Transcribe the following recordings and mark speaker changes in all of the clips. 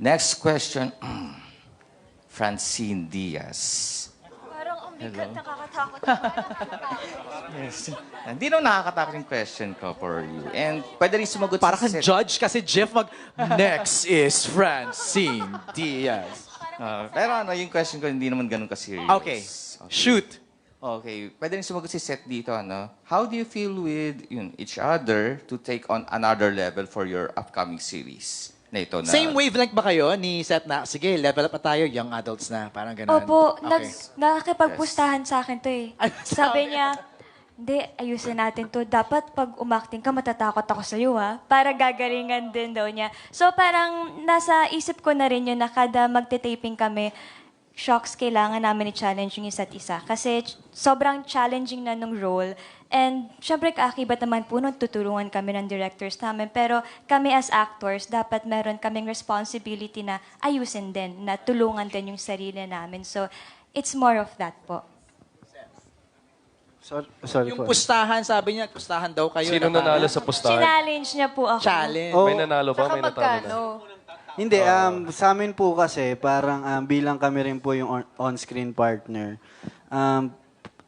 Speaker 1: Next question, Francine Diaz.
Speaker 2: Parang ang bigat,
Speaker 1: Hello?
Speaker 2: nakakatakot.
Speaker 1: Yes. Hindi naman nakakatakot yung question ko for you. And pwede rin sumagot
Speaker 3: Para
Speaker 1: sa
Speaker 3: kang
Speaker 1: set.
Speaker 3: judge kasi Jeff mag... Next is Francine Diaz.
Speaker 1: Ah, pero ano, yung question ko hindi naman ganun ka-serious.
Speaker 3: Okay. Shoot.
Speaker 1: Okay, pwede rin sumagot si Seth dito, ano? How do you feel with yun, each other to take on another level for your upcoming series? Na ito na...
Speaker 3: Same wavelength ba kayo ni Seth na, sige, level up na tayo, young adults na, parang ganun.
Speaker 2: Opo,
Speaker 3: Okay.
Speaker 2: nag, nakakipagpustahan sa akin to eh.
Speaker 3: Ano
Speaker 2: Sabi niya, hindi, ayusin natin to. Dapat pag umakting ka, matatakot ako sa'yo ha. Para gagalingan din daw niya. So parang nasa isip ko na rin yun na kada magte-taping kami, shocks kailangan namin i-challenge yung isa't isa. Kasi ch- sobrang challenging na nung role. And syempre kaakibat naman po nun, tutulungan kami ng directors namin. Pero kami as actors, dapat meron kaming responsibility na ayusin din, na tulungan din yung sarili namin. So it's more of that po.
Speaker 4: Sorry, sorry
Speaker 3: Yung
Speaker 4: po.
Speaker 3: pustahan, sabi niya, pustahan daw kayo.
Speaker 5: Sino nanalo sa pustahan?
Speaker 2: Challenge niya po ako.
Speaker 3: Challenge.
Speaker 4: Oh,
Speaker 5: May nanalo ba? May natalo na?
Speaker 4: Hindi, um, sa amin po kasi, parang um, bilang kami rin po yung on- on-screen partner, um,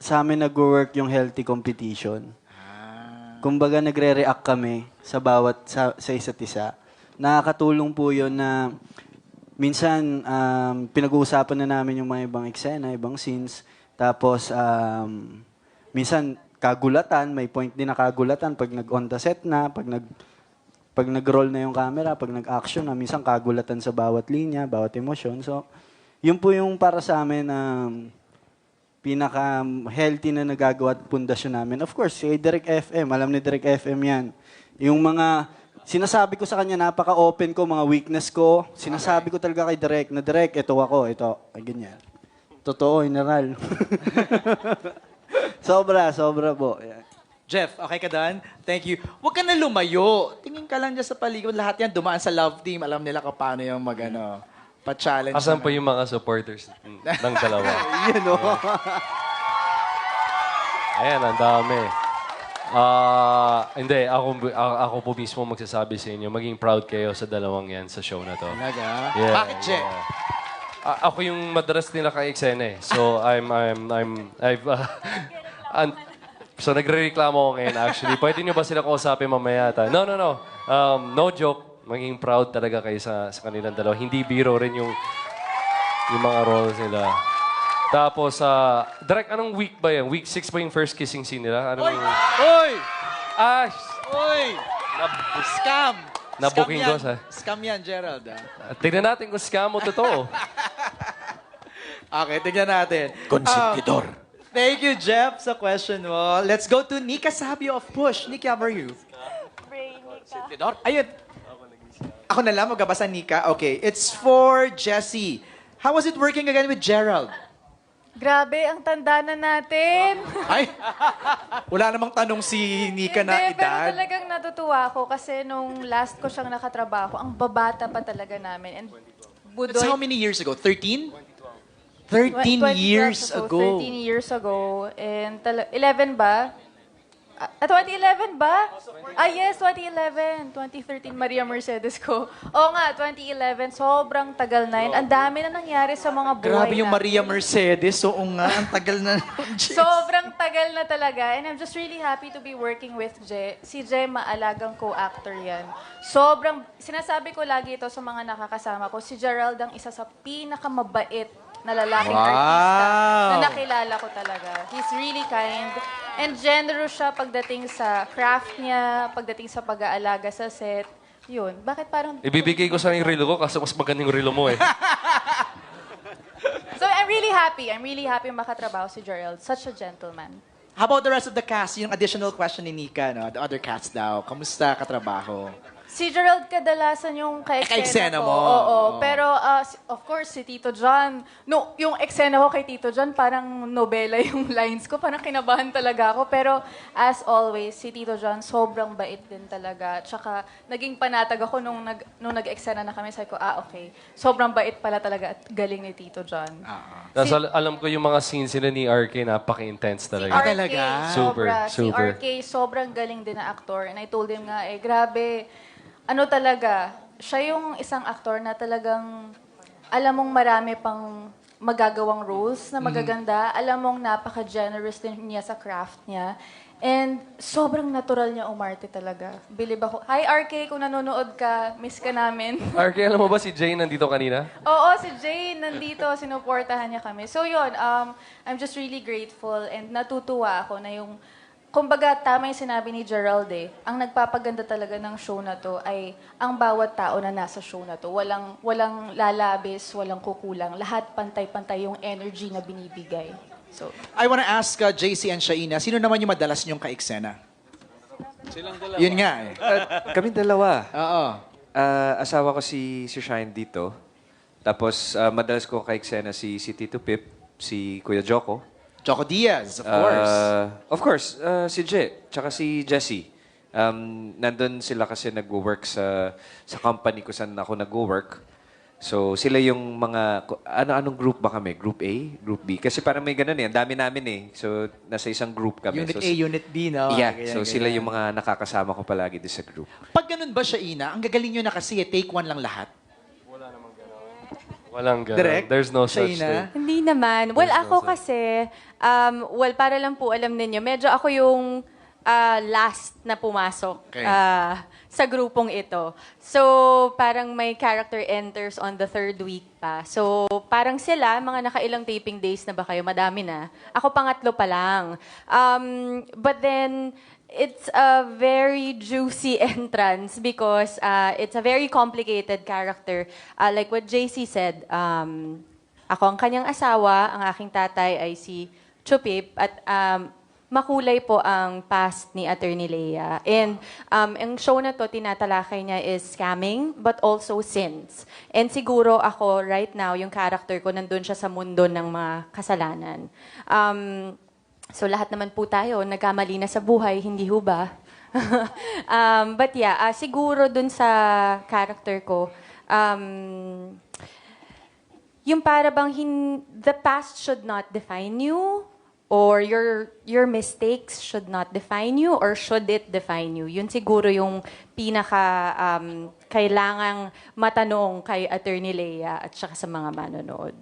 Speaker 4: sa amin nag-work yung healthy competition. Kumbaga nagre-react kami sa bawat, sa, sa isa't isa. Nakakatulong po yun na minsan um, pinag-uusapan na namin yung mga ibang eksena, ibang scenes. Tapos, um, minsan kagulatan, may point din na kagulatan pag nag-on the set na, pag nag pag nag-roll na yung camera, pag nag-action na, minsan kagulatan sa bawat linya, bawat emosyon. So, yun po yung para sa amin um, pinaka-healthy na nagagawa at pundasyon namin. Of course, si Direk FM, alam ni Direk FM yan. Yung mga, sinasabi ko sa kanya, napaka-open ko, mga weakness ko. Sinasabi ko talaga kay Direk, na Direk, ito ako, ito, ay ganyan. Totoo, inaral. sobra, sobra po. Yan.
Speaker 3: Jeff, okay ka doon? Thank you. Huwag ka na lumayo. Tingin ka lang dyan sa paligid. Lahat yan dumaan sa love team. Alam nila kung paano yung mag, ano, pa-challenge.
Speaker 5: Asan
Speaker 3: na-
Speaker 5: pa yung mga supporters ng dalawa?
Speaker 4: Yun, o.
Speaker 5: Ayan, ang dami. Ah, hindi, ako, ako, ako po mismo magsasabi sa inyo, maging proud kayo sa dalawang yan sa show na to.
Speaker 3: Talaga?
Speaker 5: Yeah,
Speaker 3: Bakit,
Speaker 5: yeah. Ah, ako yung madalas nila kay eksena eh. So, I'm, I'm, I'm, I've, uh, an- so, nagre-reklamo ako ngayon actually. Pwede nyo ba sila kausapin mamaya? Ta? No, no, no. Um, no joke. Maging proud talaga kayo sa, sa kanilang dalawa. Hindi biro rin yung, yung mga roles nila. Tapos, ah, direct, anong week ba yan? Week 6 ba yung first kissing scene nila? Anong,
Speaker 3: Oy!
Speaker 5: ah,
Speaker 3: Oy! Scam!
Speaker 5: Na-booking
Speaker 3: Scam
Speaker 5: ko sa-
Speaker 3: Scam yan, Gerald. ah.
Speaker 5: tignan natin kung scam o totoo.
Speaker 3: Okay, tignan natin. Konsentidor. thank you, Jeff, sa question mo. Let's go to Nika Sabio of Push. Nika, how are you? Ayun. Ako na lang, magkabasa, Nika. Okay, it's for Jessie. How was it working again with Gerald?
Speaker 6: Grabe, ang tanda na natin.
Speaker 3: Ay, wala namang tanong si Nika na
Speaker 6: Hindi, pero
Speaker 3: edad.
Speaker 6: talagang natutuwa ako kasi nung last ko siyang nakatrabaho, ang babata pa talaga namin. And
Speaker 3: That's how
Speaker 6: Budoy,
Speaker 3: many years ago? 13? 13
Speaker 6: 20
Speaker 3: years ago.
Speaker 6: 13 years ago. And tala- 11 ba? Ah, 2011 ba? Ah, yes, 2011. 2013, Maria Mercedes ko. Oo nga, 2011. Sobrang tagal na yun. Ang dami na nangyari sa mga buhay
Speaker 3: Grabe yung
Speaker 6: namin.
Speaker 3: Maria Mercedes. Oo nga, ang tagal na.
Speaker 6: Sobrang tagal na talaga. And I'm just really happy to be working with Je. Si Je, maalagang co-actor yan. Sobrang, sinasabi ko lagi ito sa mga nakakasama ko, si Gerald ang isa sa pinakamabait na lalaking
Speaker 3: Wow.
Speaker 6: artista na nakilala ko talaga. He's really kind. And generous siya pagdating sa craft niya, pagdating sa pag-aalaga sa set. Yun. Bakit parang...
Speaker 5: Ibibigay ko sa yung relo ko kasi mas magandang yung relo mo eh.
Speaker 6: So I'm really happy. I'm really happy makatrabaho si Gerald. Such a gentleman.
Speaker 3: How about the rest of the cast? Yung additional question ni Nika, no? The other cast daw. Kamusta katrabaho?
Speaker 6: Si Gerald kadalasan yung
Speaker 3: Ka-eksena
Speaker 6: ka-eksena ko.
Speaker 3: mo.
Speaker 6: Oo,
Speaker 3: Oo.
Speaker 6: Pero uh, si- of course, si Tito John, no, yung eksena ko kay Tito John, parang nobela yung lines ko. Parang kinabahan talaga ako. Pero as always, si Tito John, sobrang bait din talaga. Tsaka naging panatag ako nung, nag, nung nag-eksena na kami. Sabi ko, ah, okay. Sobrang bait pala talaga at galing ni Tito John.
Speaker 5: Tapos al- alam ko yung mga scenes nila ni RK, napaka-intense talaga.
Speaker 3: Ah,
Speaker 6: RK,
Speaker 3: talaga?
Speaker 5: Super,
Speaker 6: sobra.
Speaker 5: super.
Speaker 6: Si RK, sobrang galing din na actor. And I told him nga, eh, grabe, ano talaga, siya yung isang aktor na talagang alam mong marami pang magagawang roles na magaganda. Alam mong napaka-generous din niya sa craft niya. And sobrang natural niya umarte talaga. Believe ako. Hi, RK, kung nanonood ka, miss ka namin.
Speaker 5: RK, alam mo ba si Jane nandito kanina?
Speaker 6: Oo, si Jane nandito, sinuportahan niya kami. So yun, um, I'm just really grateful and natutuwa ako na yung, kumbaga tama yung sinabi ni Gerald eh, ang nagpapaganda talaga ng show na to ay ang bawat tao na nasa show na to. Walang, walang lalabis, walang kukulang. Lahat pantay-pantay yung energy na binibigay. So,
Speaker 3: I wanna ask uh, JC and Shaina, sino naman yung madalas niyong ka-eksena? Silang dalawa. Yun nga eh.
Speaker 7: Kami dalawa.
Speaker 3: Oo.
Speaker 7: Ah, asawa ko si, si Shine dito. Tapos, ah, madalas ko kay eksena si, si Tito Pip, si Kuya Joko.
Speaker 3: Choco Diaz, of course.
Speaker 7: Ah, of course, ah, si Je, tsaka si Jesse. Um, nandun sila kasi nag-work sa, sa company ko saan ako nag-work. So, sila yung mga, ano-anong group ba kami? Group A? Group B? Kasi parang may ganun eh. Ang dami namin eh. So, nasa isang group kami.
Speaker 3: unit
Speaker 7: so,
Speaker 3: A, Unit B, no?
Speaker 7: Yeah.
Speaker 3: Ganyan,
Speaker 7: so, sila
Speaker 3: ganyan.
Speaker 7: yung mga nakakasama ko palagi doon sa group.
Speaker 3: Pag ganun ba, Shaina, ang gagaling nyo na kasi, eh, take one lang lahat.
Speaker 5: Walang ganun.
Speaker 3: Direct?
Speaker 5: There's no such
Speaker 3: Shaina?
Speaker 5: thing.
Speaker 8: Hindi naman. Well, ako kasi, um, well, para lang po alam ninyo, medyo ako yung ah, last na pumasok
Speaker 3: Okay.
Speaker 8: ah, sa grupong ito. So, parang may character enters on the third week pa. So, parang sila, mga nakailang taping days na ba kayo? Madami na. Ako pangatlo pa lang. Um, but then, it's a very juicy entrance because uh, it's a very complicated character. Uh, like what JC said, um, ako ang kanyang asawa, ang aking tatay ay si Chupip, at um, makulay po ang past ni Attorney Leia. And um, ang show na to, tinatalakay niya is scamming, but also sins. And siguro ako, right now, yung character ko, nandun siya sa mundo ng mga kasalanan. Um, so lahat naman po tayo, nagkamali na sa buhay, hindi ho ba? um, but yeah, ah, siguro dun sa character ko, um, yung para bang hin- the past should not define you or your your mistakes should not define you or should it define you yun siguro yung pinaka um, kailangang matanong kay Attorney Leia at saka sa mga manonood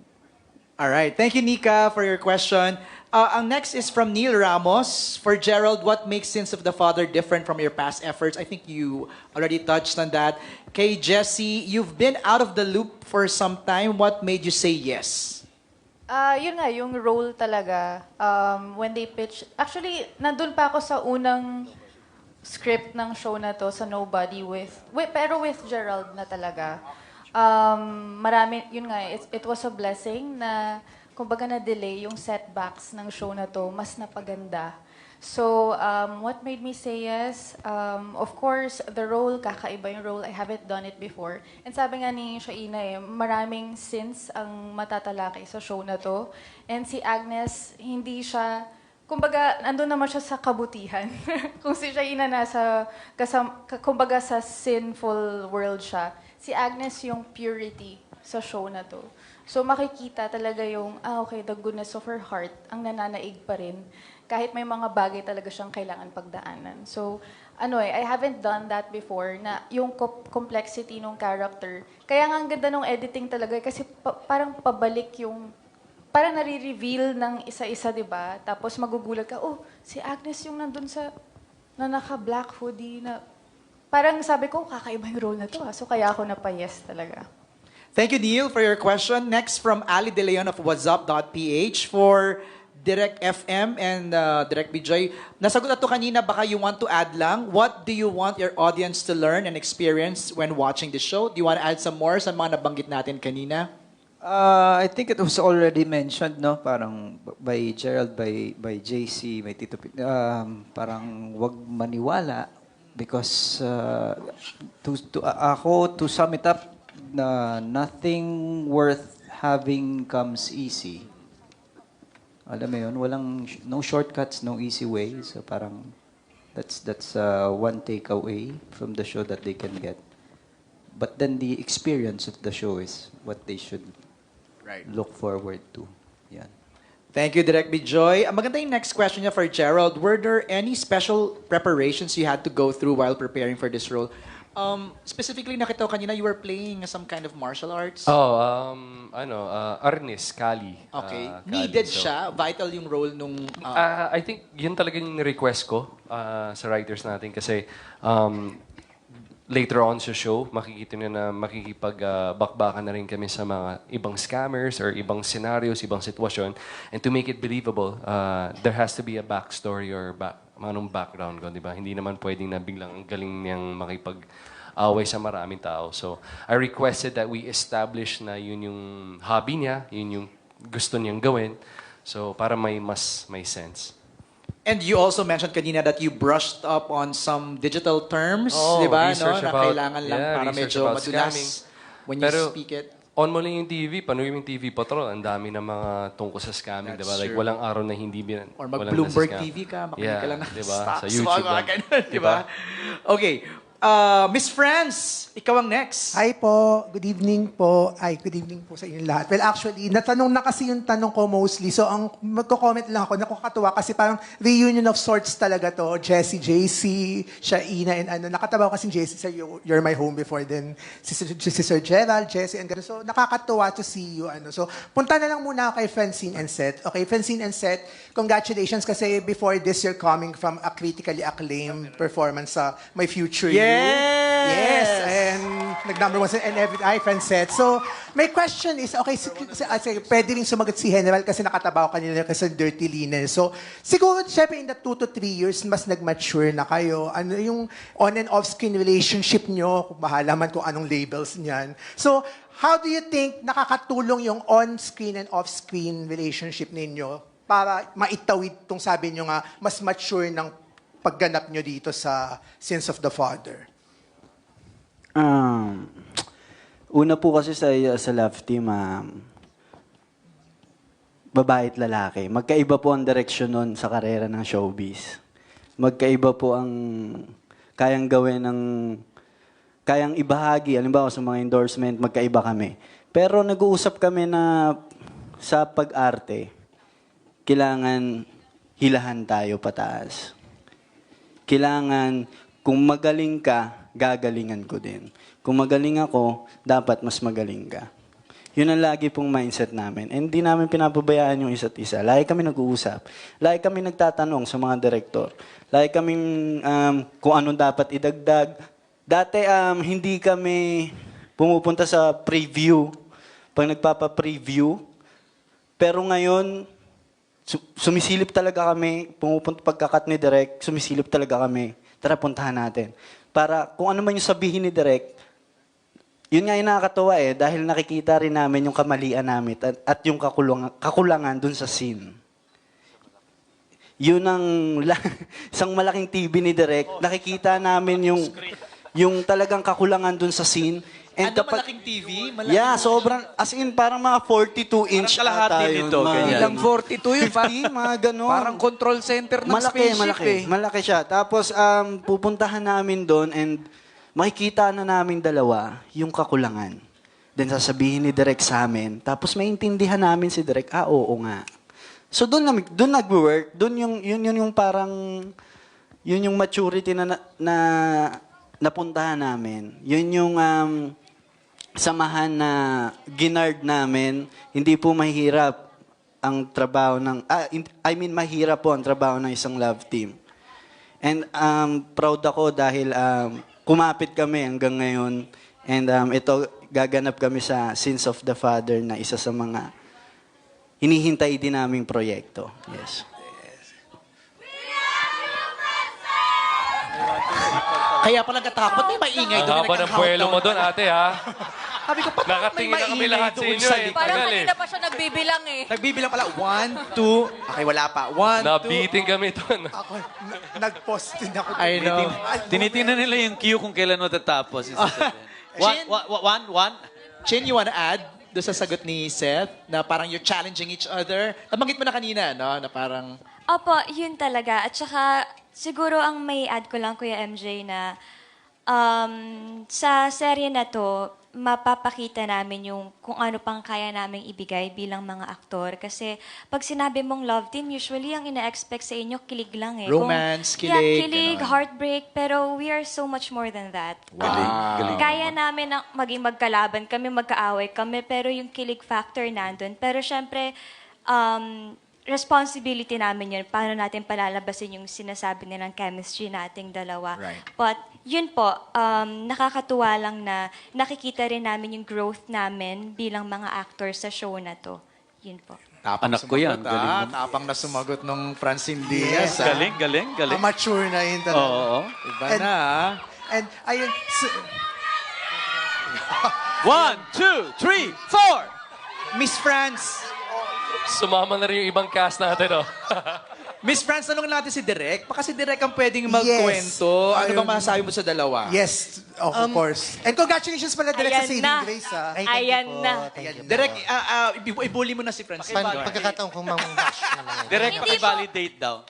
Speaker 3: All right. Thank you, Nika, for your question. Uh, ang next is from Neil Ramos. For Gerald, what makes Sins of the Father different from your past efforts? I think you already touched on that. Kay Jesse, you've been out of the loop for some time. What made you say yes?
Speaker 6: Ah, yun nga, yung role talaga, um, when they pitch, actually, nandun pa ako sa unang script ng show na to, sa Nobody with, with pero with Gerald na talaga. Um, marami, yun nga, it, it was a blessing na, kumbaga na-delay yung setbacks ng show na to, mas napaganda. So, um, what made me say yes? Um, of course, the role, kakaiba yung role. I haven't done it before. And sabi nga ni Shaina, eh, maraming sins ang matatalakay sa show na to. And si Agnes, hindi siya, kumbaga, nandun naman siya sa kabutihan. Kung si Shaina nasa, kasam, ka- kumbaga sa sinful world siya, si Agnes yung purity sa show na to. So makikita talaga yung, ah okay, the goodness of her heart, ang nananaig pa rin. Kahit may mga bagay talaga siyang kailangan pagdaanan. So, ano eh, I haven't done that before, na yung co- complexity ng character. Kaya nga ang ganda ng editing talaga, eh, kasi pa- parang pabalik yung, parang nare-reveal ng isa-isa, di ba? Tapos magugulat ka, oh, si Agnes yung nandun sa, na naka-black hoodie, na, parang sabi ko, kakaiba yung role na to, ah. So, kaya ako napayes talaga.
Speaker 3: Thank you, Neil, for your question. Next from Ali De Leon of whatsup.ph for Direct FM and uh, Direct BJ. Nasagot na to kanina, baka you want to add lang. What do you want your audience to learn and experience when watching the show? Do you want to add some more sa mga nabanggit natin kanina?
Speaker 9: Uh, I think it was already mentioned, no? Parang by Gerald, by by JC, by Tito, Pi- um, parang wag maniwala because uh, to, to a- ako to sum it up, na nothing worth having comes easy. Alam mo yun, walang no shortcuts, no easy way. So parang that's that's uh, one takeaway from the show that they can get. But then the experience of the show is what they should
Speaker 3: Right.
Speaker 9: look forward to. Yan.
Speaker 3: Thank you, Direct Joy. Ang maganda yung next question niya for Gerald. Were there any special preparations you had to go through while preparing for this role? Um, specifically, nakita ko kanina you were playing some kind of martial arts.
Speaker 5: Oh, um, ano, uh, Arnis, Kali.
Speaker 3: Okay.
Speaker 5: Uh, Kali.
Speaker 3: Needed
Speaker 5: So,
Speaker 3: siya? Vital yung role nung... uh,
Speaker 5: Ah, I think yun talaga yung request ko ah, sa writers natin kasi um, later on sa show, makikita nyo na makikipag-bakbakan na rin kami sa mga ibang scammers or ibang scenarios, ibang sitwasyon. And to make it believable, ah, there has to be a backstory or back, anong background ko, di ba? Hindi naman pwedeng na biglang ang galing niyang makipag-away sa maraming tao. So, I requested that we establish na yun yung hobby niya, yun yung gusto niyang gawin. So, para may mas may sense.
Speaker 3: And you also mentioned kanina that you brushed up on some digital terms,
Speaker 5: Oo,
Speaker 3: di ba? No? Na
Speaker 5: about-
Speaker 3: kailangan lang
Speaker 5: yeah,
Speaker 3: para medyo madulas
Speaker 5: scamming.
Speaker 3: when you
Speaker 5: Pero,
Speaker 3: speak it.
Speaker 5: On mo lang yung TV, mo yung TV Patrol, ang dami ng mga tungkol sa scamming, di ba? Like,
Speaker 3: true.
Speaker 5: walang araw na hindi bin,
Speaker 3: Or mag-Bloomberg. TV ka, makinig
Speaker 5: yeah,
Speaker 3: ka lang ng
Speaker 5: di ba?
Speaker 3: stocks,
Speaker 5: Sa YouTube
Speaker 3: mga ganun, di ba? Okay. Uh, Miss Franz, ikaw ang next.
Speaker 10: Hi po, good evening po. Ay, good evening po sa inyong lahat. Well, actually, natanong na kasi yung tanong ko mostly. So, ang magko-comment lang ako, nakakatuwa kasi parang reunion of sorts talaga to. Jessie, JC, siya, Ina, and ano. Nakatawa ko kasi Jessie sa you, You're My Home before then. Si, Sir- si Sir Gerald, Jessie, and gano'n. So, nakakatuwa to see you. Ano. So, punta na lang muna kay Francine and Seth. Okay, Francine and Seth, congratulations kasi before this, you're coming from a critically acclaimed performance sa My Future You.
Speaker 3: Yes!
Speaker 10: Yes, and nag-number one and every I set. So, my question is, okay, si, si, ah, sige, pwede rin sumagot si General kasi nakatabaw kanina kasi dirty linen. So, siguro, syempre, in the two to three years, mas nag-mature na kayo. Ano yung on and off-screen relationship nyo, kung bahala man kung anong labels niyan. So, how do you think nakakatulong yung on-screen and off-screen relationship ninyo para maitawid tong sabi nyo nga, mas mature ng pagganap nyo dito sa Sins of the Father?
Speaker 4: Um, una po kasi sa, sa love team, um, babae at lalaki. Magkaiba po ang direksyon nun sa karera ng showbiz. Magkaiba po ang kayang gawin ng kayang ibahagi. Halimbawa sa mga endorsement, magkaiba kami. Pero nag-uusap kami na sa pag-arte, kailangan hilahan tayo pataas. Kailangan, kung magaling ka, gagalingan ko din. Kung magaling ako, dapat mas magaling ka. Yun ang lagi pong mindset namin. And hindi namin pinapabayaan yung isa't isa. Lagi kami nag-uusap. Lagi kami nagtatanong sa mga direktor. Lagi kami um, kung anong dapat idagdag. Dati um, hindi kami pumupunta sa preview. Pag nagpapa-preview. Pero ngayon, su- sumisilip talaga kami. Pumupunta pagkakat ni Direk, sumisilip talaga kami. Tara, puntahan natin. Para kung ano man yung sabihin ni Direk, yun nga yung nakakatawa eh, dahil nakikita rin namin yung kamalian namin at, at yung kakulangan, kakulangan dun sa scene. Yun ang isang malaking TV ni Direk, nakikita namin yung yung talagang kakulangan dun sa scene.
Speaker 3: Ano, malaking TV? Malaking
Speaker 4: yeah, sobrang, as in, parang mga 42 inch
Speaker 11: Parang kalahati
Speaker 4: ata yun,
Speaker 11: nito,
Speaker 4: mga-
Speaker 11: ganyan.
Speaker 9: Ilang 42 yun, pa,
Speaker 4: 50, mga ganon.
Speaker 9: parang control center ng
Speaker 4: malaki,
Speaker 9: spaceship
Speaker 4: malaki.
Speaker 9: eh.
Speaker 4: Malaki siya. Tapos, um, pupuntahan namin doon and makikita na namin dalawa yung kakulangan. Then sasabihin ni Direk sa amin. Tapos maintindihan namin si Direk, ah, oo nga. So doon na, doon nag-work. Doon yung, yun, yun yung parang, yun yung maturity na, na, na napuntahan namin. Yun yung um, samahan na ginard namin. Hindi po mahirap ang trabaho ng, ah, I mean, mahirap po ang trabaho ng isang love team. And um, proud ako dahil um, kumapit kami hanggang ngayon. And um, ito, gaganap kami sa Sins of the Father na isa sa mga hinihintay din naming proyekto. Yes.
Speaker 3: Kaya pala katakot, may maingay
Speaker 5: Ang
Speaker 3: doon.
Speaker 5: haba ng puwelo mo doon, ate, ha?
Speaker 3: Sabi ko, pa,
Speaker 5: Nakatingin na kami lahat sa inyo, eh.
Speaker 6: Parang
Speaker 5: Tagal, eh.
Speaker 6: kanina pa siya nagbibilang eh.
Speaker 3: Nagbibilang pala, one, two, okay, wala pa. One, two.
Speaker 5: Nabiting kami doon.
Speaker 10: Ako, na- nag-post din ako.
Speaker 3: I know.
Speaker 11: Tinitingnan nila yung cue kung kailan matatapos. Sa one,
Speaker 3: Chin?
Speaker 11: one, one, one.
Speaker 3: Chin, you wanna add doon sa sagot ni Seth na parang you're challenging each other? Nabanggit mo na kanina, no? Na parang,
Speaker 2: Opo, yun talaga. At saka, siguro ang may add ko lang, Kuya MJ, na um, sa serye na to, mapapakita namin yung kung ano pang kaya naming ibigay bilang mga aktor. Kasi pag sinabi mong love team, usually ang ina-expect sa inyo, kilig lang eh. Kung-
Speaker 3: Romance,
Speaker 2: Yeah,
Speaker 3: kilig,
Speaker 2: kilig,
Speaker 3: ganon.
Speaker 2: heartbreak, pero we are so much more than that.
Speaker 7: Galing, galing.
Speaker 2: Kaya namin na maging magkalaban kami, magkaaway kami, pero yung kilig factor nandun. Pero syempre, um, responsibility namin yun. Paano natin palalabasin yung sinasabi nilang chemistry nating dalawa.
Speaker 3: Right.
Speaker 2: But yun po, um, nakakatuwa lang na nakikita rin namin yung growth namin bilang mga actors sa show na to. Yun po.
Speaker 3: Tapang
Speaker 11: Anak ko yan,
Speaker 3: sumagot,
Speaker 11: galing
Speaker 3: ah.
Speaker 11: mo.
Speaker 3: Tapang na sumagot nung Francine Diaz. ah.
Speaker 11: Galing, galing, galing.
Speaker 10: Amateur na yun talaga.
Speaker 11: Oo. oo.
Speaker 3: Iba
Speaker 10: And-
Speaker 3: na, ah.
Speaker 10: And ayun, so-
Speaker 11: One, two, three, four!
Speaker 3: Miss France.
Speaker 5: Sumama na rin yung ibang cast natin, oh.
Speaker 3: Miss France, tanong natin si Direk. Baka si Direk ang pwedeng magkwento. Ano
Speaker 10: Ayun.
Speaker 3: bang masasabi mo sa dalawa?
Speaker 10: yes, of course. And congratulations pala direct sa
Speaker 2: Ayan
Speaker 10: Saving
Speaker 2: na.
Speaker 10: Grace, ah.
Speaker 12: Ay, thank you
Speaker 2: Ayan
Speaker 12: po.
Speaker 2: na.
Speaker 12: Thank you po.
Speaker 3: Direk, ah, ah, ibu- ibuli mo na si Francine.
Speaker 12: Pan- pagkakataon kong mang-bash naman.
Speaker 11: Direct paki-validate daw.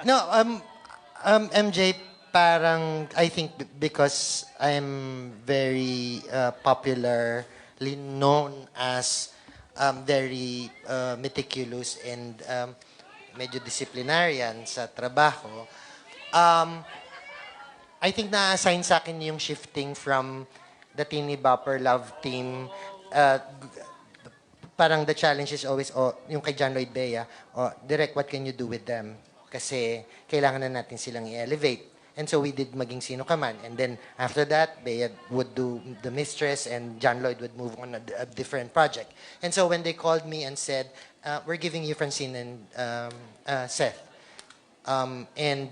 Speaker 12: No, um, um, MJ, parang, I think b- because I'm very uh, popularly known as um, very uh, meticulous and um, medyo disciplinarian sa trabaho, um, I think na-assign sa akin yung shifting from the Teeny Bopper Love Team uh, parang the challenge is always, oh, yung kay John Lloyd Bea, oh, direct, what can you do with them? Kasi kailangan na natin silang i-elevate. And so we did Maging Sino Ka Man. And then after that, Bea would do The Mistress and John Lloyd would move on a, a different project. And so when they called me and said, uh, we're giving you Francine and um, uh, Seth. Um, and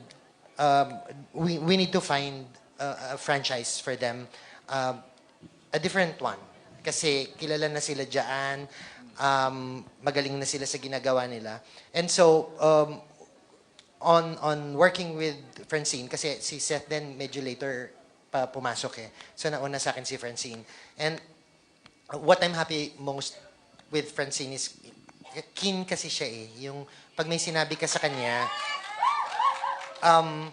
Speaker 12: um, we, we need to find uh, a franchise for them. Um, a different one. Kasi kilala na sila dyan, um, magaling na sila sa ginagawa nila. And so, um, on on working with Francine, kasi si Seth then medyo later pa pumasok eh. So nauna sa akin si Francine. And what I'm happy most with Francine is keen kasi siya eh. Yung pag may sinabi ka sa kanya, um,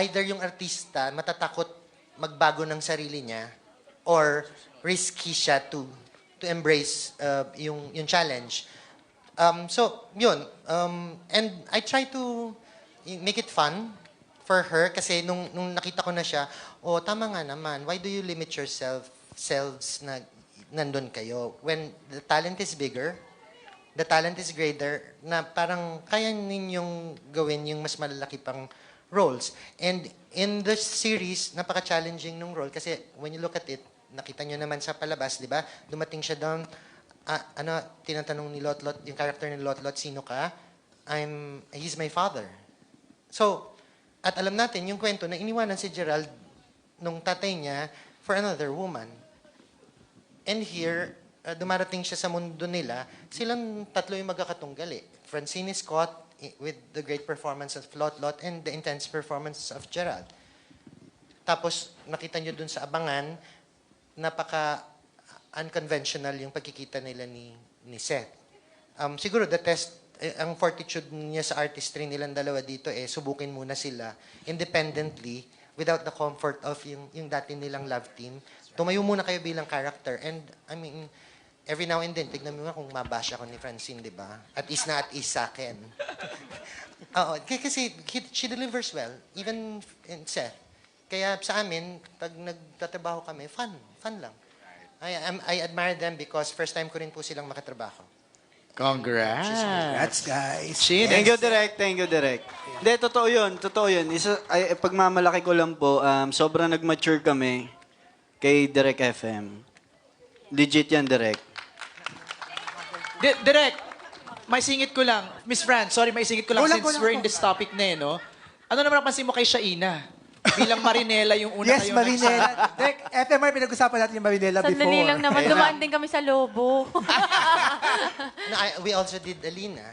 Speaker 12: either yung artista matatakot magbago ng sarili niya or risky siya to to embrace uh, yung yung challenge. Um, so, yun. Um, and I try to make it fun for her kasi nung, nung nakita ko na siya, oh, tama nga naman, why do you limit yourself selves na nandun kayo? When the talent is bigger, the talent is greater, na parang kaya ninyong gawin yung mas malalaki pang roles. And in the series, napaka-challenging nung role kasi when you look at it, nakita nyo naman sa palabas, di ba? Dumating siya doon, ah, ano, tinatanong ni Lotlot, yung character ni Lotlot, sino ka? I'm, he's my father. So, at alam natin yung kwento na iniwanan si Gerald nung tatay niya for another woman. And here, uh, dumarating siya sa mundo nila, silang tatlo yung magkakatunggali. Francine i- with the great performance of Lotlot and the intense performance of Gerald. Tapos, nakita nyo dun sa abangan, napaka unconventional yung pagkikita nila ni, ni Seth. Um, siguro the test, eh, ang fortitude niya sa artistry nilang dalawa dito eh, subukin muna sila independently without the comfort of yung, yung dati nilang love team. Tumayo muna kayo bilang character. And, I mean, every now and then, tignan mo kung mabash ako ni Francine, di ba? At is na at is sa akin. Oo, kasi he- she delivers well, even in Seth. Kaya sa amin, pag nagtatrabaho kami, fun. Fun lang. I, am- I admire them because first time ko rin po silang makatrabaho.
Speaker 3: Congrats.
Speaker 10: Congrats, guys.
Speaker 3: Chin,
Speaker 4: Thank you, Direk. Thank you, Direk. Hindi, totoo yun. Totoo yun. Isa, ay, pagmamalaki ko lang po, um, sobrang nag-mature kami kay Direk FM. Legit yan, Direk.
Speaker 3: Di- Direk, may singit ko lang. Miss Fran, sorry, may singit ko lang
Speaker 10: lang,
Speaker 3: since
Speaker 10: lang
Speaker 3: we're
Speaker 10: po.
Speaker 3: in this topic na eh, no? Ano naman napansin mo kay Shaina? Bilang Marinela yung una
Speaker 10: yes,
Speaker 3: kayo
Speaker 10: Marinela. Direct, FMR, pinag-usapan natin yung Marinela before.
Speaker 8: Sandali lang naman, dumaan din kami sa Lobo.
Speaker 12: No, I- we also did Alina.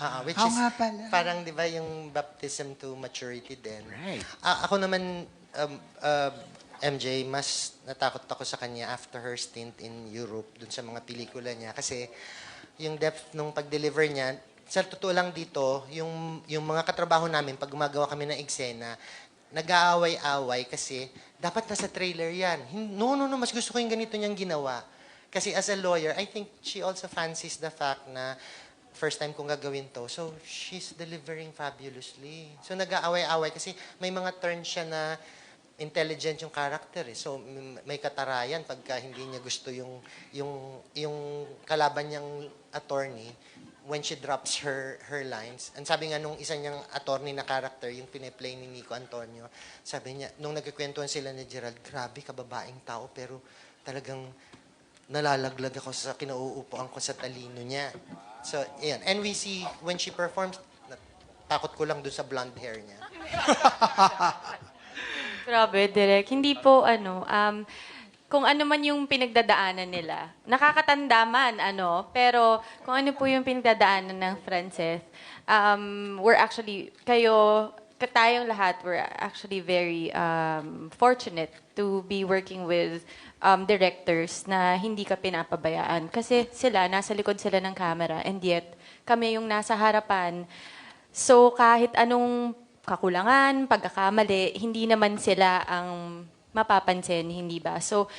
Speaker 12: Ah, which
Speaker 10: Oo
Speaker 12: is
Speaker 10: nga pala.
Speaker 12: parang 'di ba yung baptism to maturity din.
Speaker 3: Right.
Speaker 12: Ah, ako naman um, uh, MJ mas natakot ako sa kanya after her stint in Europe dun sa mga pelikula niya kasi yung depth nung pag-deliver niya sa totoo lang dito yung yung mga katrabaho namin pag gumagawa kami ng eksena nag-aaway-away kasi dapat nasa trailer yan. No, no, no, mas gusto ko yung ganito niyang ginawa. Kasi as a lawyer, I think she also fancies the fact na first time kong gagawin to. So, she's delivering fabulously. So, nag-aaway-away kasi may mga turns siya na intelligent yung character eh. So, may katarayan pagka hindi niya gusto yung, yung, yung kalaban niyang attorney when she drops her her lines. And sabi nga nung isa niyang attorney na character, yung piniplay ni Nico Antonio, sabi niya, nung nagkikwentuhan sila ni Gerald, grabe, kababaeng tao, pero talagang nalalaglag ako sa kinauupuan ko sa talino niya. So, yan. And we see, when she performs, takot ko lang dun sa blonde hair niya.
Speaker 8: Grabe, Direk. Hindi po, ano, um, kung ano man yung pinagdadaanan nila. Nakakatanda man, ano, pero kung ano po yung pinagdadaanan ng Frances, um, we're actually, kayo, ka- tayong lahat, we're actually very um, fortunate to be working with um, directors na hindi ka pinapabayaan. Kasi sila, nasa likod sila ng camera, and yet, kami yung nasa harapan. So, kahit anong kakulangan, pagkakamali, hindi naman sila ang mapapansin, hindi ba? So,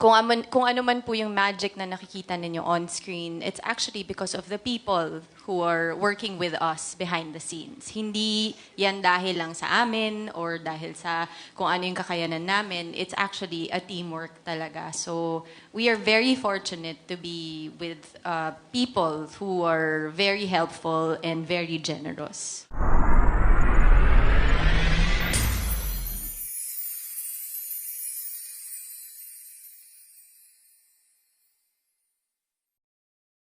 Speaker 8: kung, aman, kung ano man po yung magic na nakikita ninyo on screen, it's actually because of the people who are working with us behind the scenes. Hindi yan dahil lang sa amin or dahil sa kung ano yung kakayanan namin. It's actually a teamwork talaga. So we are very fortunate to be with uh, people who are very helpful and very generous.